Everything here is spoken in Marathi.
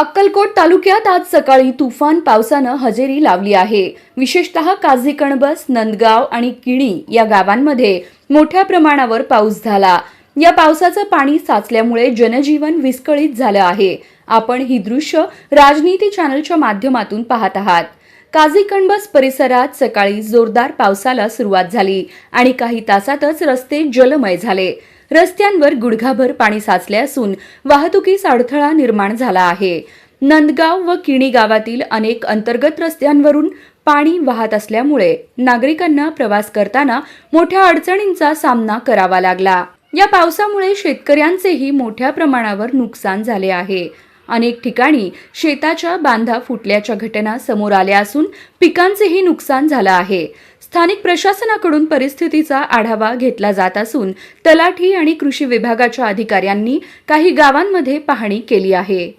अक्कलकोट तालुक्यात आज सकाळी तुफान पावसानं हजेरी लावली आहे. विशेषतः काझी कणबस नंदगाव आणि किणी या गावांमध्ये मोठ्या प्रमाणावर पाऊस झाला. या पावसाचं पाणी साचल्यामुळे जनजीवन विस्कळीत झालं आहे. आपण ही दृश्य राजनीती चॅनलच्या माध्यमातून पाहत आहात. काझीकणबस परिसरात सकाळी जोरदार पावसाला सुरुवात झाली आणि काही तासातच रस्ते जलमय झाले. रस्त्यांवर गुडघाभर पाणी साचले असून वाहतुकीस अडथळा निर्माण झाला आहे. नंदगाव व किणी गावातील अनेक अंतर्गत रस्त्यांवरून पाणी वाहत असल्यामुळे नागरिकांना प्रवास करताना मोठ्या अडचणींचा सामना करावा लागला. या पावसामुळे शेतकऱ्यांचेही मोठ्या प्रमाणावर नुकसान झाले आहे. अनेक ठिकाणी शेताच्या बांधा फुटल्याच्या घटना समोर आल्या असून पिकांचेही नुकसान झालं आहे. स्थानिक प्रशासनाकडून परिस्थितीचा आढावा घेतला जात असून तलाठी आणि कृषी विभागाच्या अधिकाऱ्यांनी काही गावांमध्ये पाहणी केली आहे.